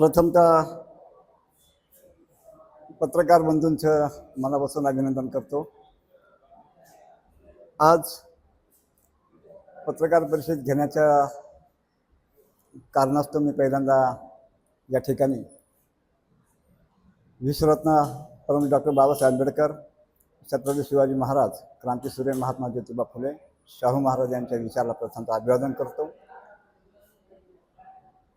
प्रथमतः पत्रकार बंधूंचं मनापासून अभिनंदन करतो. आज पत्रकार परिषद घेण्याच्या कारणास्तव मी पहिल्यांदा या ठिकाणी विश्वरत्न परम डॉक्टर बाबासाहेब आंबेडकर छत्रपती शिवाजी महाराज क्रांतीसूर्य महात्मा ज्योतिबा फुले शाहू महाराज यांच्या विचाराला प्रथमतः अभिवादन करतो.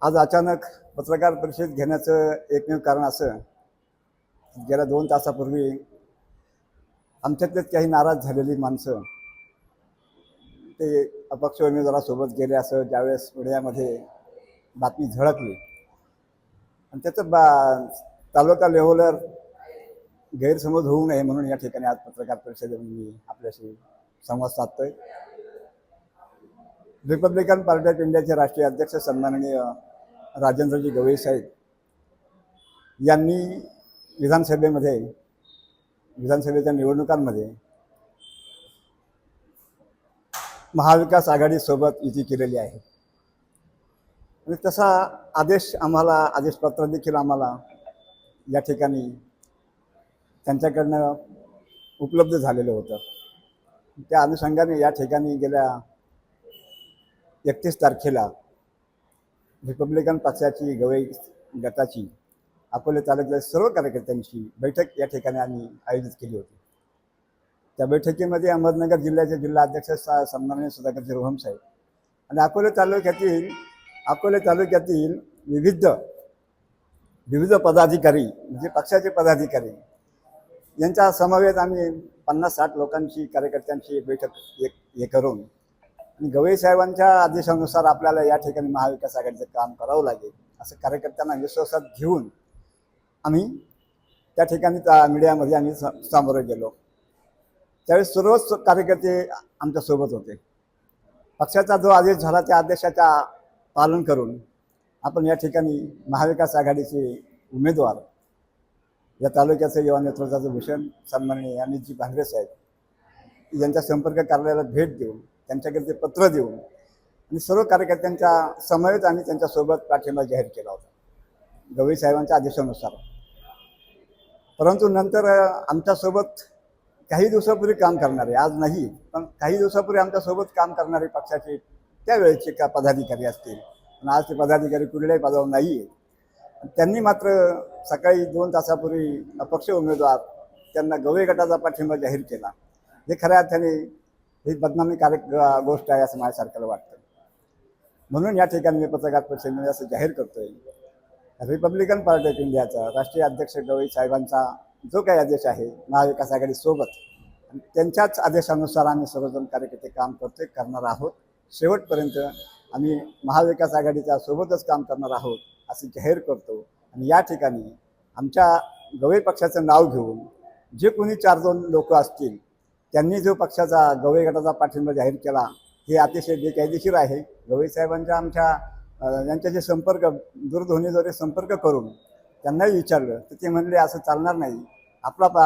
आज अचानक पत्रकार परिषद घेण्याचं एकमेव कारण असं गेल्या दोन तासापूर्वी आमच्यातलेच काही नाराज झालेली माणसं ते अपक्ष उमेदवारासोबत गेले असं ज्यावेळेस मीडियामध्ये बातमी झळकली. आणि त्याचं बा तालुका लेव्हलवर गैरसमज होऊ नये म्हणून या ठिकाणी आज पत्रकार परिषदेमध्ये मी आपल्याशी संवाद साधतोय. रिपब्लिकन पार्टी ऑफ इंडियाचे राष्ट्रीय अध्यक्ष सन्माननीय राजेंद्रजी गवई साहेब यांनी विधानसभेमध्ये विधानसभेच्या निवडणुकांमध्ये महाविकास आघाडीसोबत युती केलेली आहे. आणि तसा आदेश आम्हाला आदेशपत्र देखील आम्हाला या ठिकाणी त्यांच्याकडनं उपलब्ध झालेलं होतं. त्या अनुषंगाने या ठिकाणी गेल्या एकतीस तारखेला रिपब्लिकन पक्षाची गवई गटाची अकोले तालुक्यातील सर्व कार्यकर्त्यांची बैठक या ठिकाणी आम्ही आयोजित केली होती. त्या बैठकीमध्ये अहमदनगर जिल्ह्याचे जिल्हा अध्यक्ष सा सन्माननीय सुधाकर रोहम साहेब आणि अकोले तालुक्यातील अकोले तालुक्यातील विविध विविध पदाधिकारी म्हणजे पक्षाचे पदाधिकारी यांच्या समवेत आम्ही पन्नास साठ लोकांची कार्यकर्त्यांची बैठक एक हे करून आणि गवई साहेबांच्या आदेशानुसार आपल्याला या ठिकाणी महाविकास आघाडीचं काम करावं लागेल असं कार्यकर्त्यांना विश्वासात घेऊन आम्ही त्या ठिकाणी त्या मीडियामध्ये आम्ही सा- सामोरे गेलो. त्यावेळेस सर्वच कार्यकर्ते आमच्यासोबत होते. पक्षाचा जो आदेश झाला त्या आदेशाचा पालन करून आपण या ठिकाणी महाविकास आघाडीचे उमेदवार या तालुक्याचं युवा नेतृत्वाचं भूषण सन्माननीय अमितजी भांगरे साहेब यांच्या संपर्क कार्यालयाला भेट देऊन त्यांच्याकडे ते पत्र देऊन आणि सर्व कार्यकर्त्यांच्या समवेत आम्ही त्यांच्यासोबत पाठिंबा जाहीर केला होता गवळी साहेबांच्या आदेशानुसार. परंतु नंतर आमच्यासोबत काही दिवसापूर्वी काम करणारे आज नाही पण काही दिवसापूर्वी आमच्यासोबत काम करणारे पक्षाचे त्यावेळेचे का पदाधिकारी असतील? पण आज ते पदाधिकारी कुठल्याही पदावर नाही आहेत त्यांनी मात्र सकाळी दोन तासापूर्वी अपक्ष उमेदवार त्यांना गवळी गटाचा पाठिंबा जाहीर केला. हे खऱ्या अर्थाने ही बदनामीकारक गोष्ट आहे असं माझ्यासारखं वाटतं. म्हणून या ठिकाणी मी पत्रकार परिषदेमध्ये असं जाहीर करतोय. रिपब्लिकन पार्टी ऑफ इंडियाचा राष्ट्रीय अध्यक्ष गवई साहेबांचा जो काही आदेश आहे महाविकास आघाडीसोबत आणि त्यांच्याच आदेशानुसार आम्ही सर्वजण कार्यकर्ते काम करतोय करणार आहोत. शेवटपर्यंत आम्ही महाविकास आघाडीच्या सोबतच काम करणार आहोत असं जाहीर करतो. आणि या ठिकाणी आमच्या गवई पक्षाचं नाव घेऊन जे कोणी चार दोन लोक असतील त्यांनी जो पक्षाचा गवई गटाचा पाठिंबा जाहीर केला हे अतिशय बेकायदेशीर आहे. गवई साहेबांच्या आमच्या अ, यांच्याशी संपर्क दूरध्वनीद्वारे संपर्क करून त्यांनाही विचारलं तर ते म्हणले असं चालणार नाही. आपला पा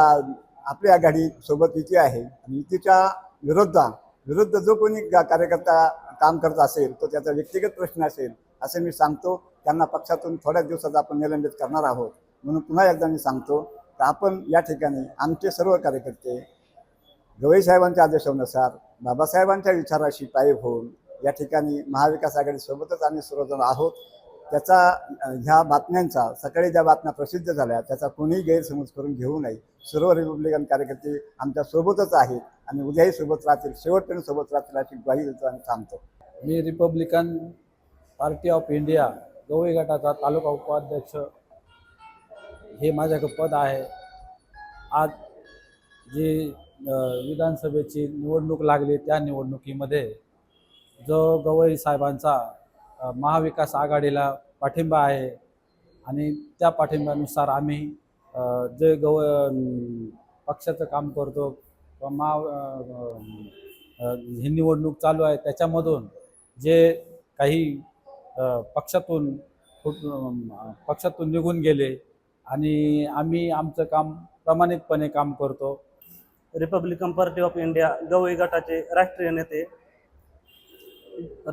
आपली आघाडी सोबत युती आहे. आणि युतीच्या विरुद्धा विरुद्ध जो कोणी कार्यकर्ता काम करत असेल तो त्याचा व्यक्तिगत प्रश्न असेल असं मी सांगतो. त्यांना पक्षातून थोड्याच दिवसात आपण निलंबित करणार आहोत. म्हणून पुन्हा एकदा मी सांगतो तर आपण या ठिकाणी आमचे सर्व कार्यकर्ते गवई साहेबांच्या आदेशानुसार बाबासाहेबांच्या विचाराशी पायब होऊन या ठिकाणी महाविकास आघाडीसोबतच आम्ही सर्वजण आहोत. त्याचा ह्या बातम्यांचा सकाळी ज्या बातम्या प्रसिद्ध झाल्या त्याचा कोणीही गैरसमज करून घेऊ नये. सर्व रिपब्लिकन कार्यकर्ते आमच्या सोबतच आहेत आणि उद्याही सोबत राहतील शेवटपर्यंत सोबत राहतील अशी ग्वाही देतो आणि थांबतो. मी Republican Party of India Gavai गटाचा तालुका उपाध्यक्ष हे माझ्याकडे पद आहे. आज जी विधानसभेची निवडणूक लागली त्या निवडणुकीमध्ये जो गवई साहेबांचा महाविकास आघाडीला पाठिंबा आहे आणि त्या पाठिंब्यानुसार आम्ही जे गव पक्षाचं काम करतो किंवा महा ही निवडणूक चालू आहे त्याच्यामधून जे काही पक्षातून पक्षातून निघून गेले आणि आम्ही आमचं काम प्रामाणिकपणे काम करतो. Republican Party of India Gavai गटाचे राष्ट्रीय नेते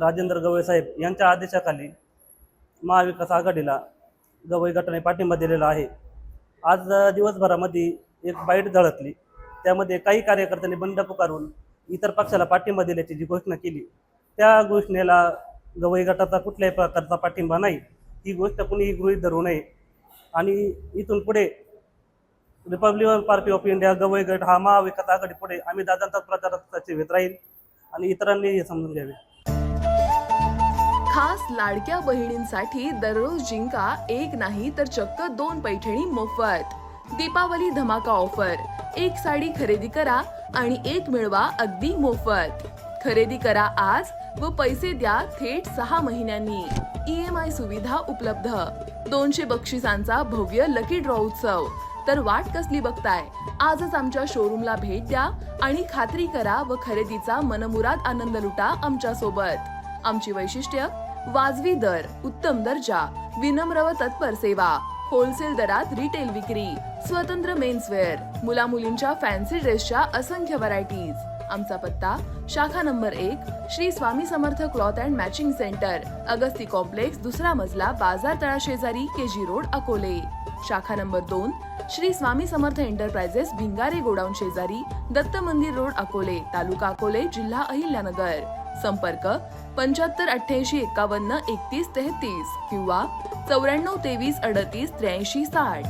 राजेंद्र गवई साहेब यांच्या आदेशाखाली महाविकास आघाडीला गवई गटाने पाठिंबा दिलेला आहे. आज दिवसभरामध्ये एक बाईट झळकली. त्यामध्ये काही कार्यकर्त्यांनी बंड पुकारून इतर पक्षाला पाठिंबा दिल्याची जी घोषणा केली त्या घोषणेला गवई गटाचा कुठल्याही प्रकारचा पाठिंबा नाही. ही गोष्ट कुणीही गृहीत धरू नये. आणि इथून पुढे Republican Party of India Gavai गट हा महाविकास आघाडी पुढे आम्ही दादांचा प्रचारात सेवेत राहील आणि इतरांनी हे समजून घ्यावे खास लाडक्या बहिणींसाठी दररोज जिंका एक नाही तर चक्क दोन पैठणी मोफत. दीपावली धमाका ऑफर. एक साडी खरेदी करा आणि एक मिळवा अगदी मोफत. खरेदी करा आज व पैसे द्या थेट सहा महिन्यांनी. ई एम आय सुविधा उपलब्ध. दोनशे बक्षिसांचा भव्य लकी ड्रॉ उत्सव. तर वाट कसली बघताय? आजच आमच्या शोरूमला भेट द्या आणि खात्री करा व खरेदीचा मनमुराद आनंद लुटा आमच्यासोबत आमची वैशिष्ट्य वाजवी दर उत्तम दर्जा विनम्र व तत्पर सेवा होलसेल दरात रिटेल विक्री स्वतंत्र मेन्सवेअर मुला मुलींच्या फॅन्सी ड्रेसच्या असंख्य व्हरायटीज आमचा पत्ता शाखा नंबर एक Shri Swami Samarth cloth and matching centre Agasti complex दुसरा मजला बाजार तळा शेजारी केजी रोड अकोले. शाखा नंबर दोन श्री स्वामी समर्थ एंटरप्राइजेस भिंगारे गोडाऊन शेजारी दत्त मंदिर रोड अकोले तालुका अकोले जिल्हा अहिल्यानगर. संपर्क पंच्याहत्तर अठ्ठ्याऐंशी एकावन्न एकतीस तेहतीस किंवा चौऱ्याण्णव तेवीस अडतीस त्र्याऐंशी साठ.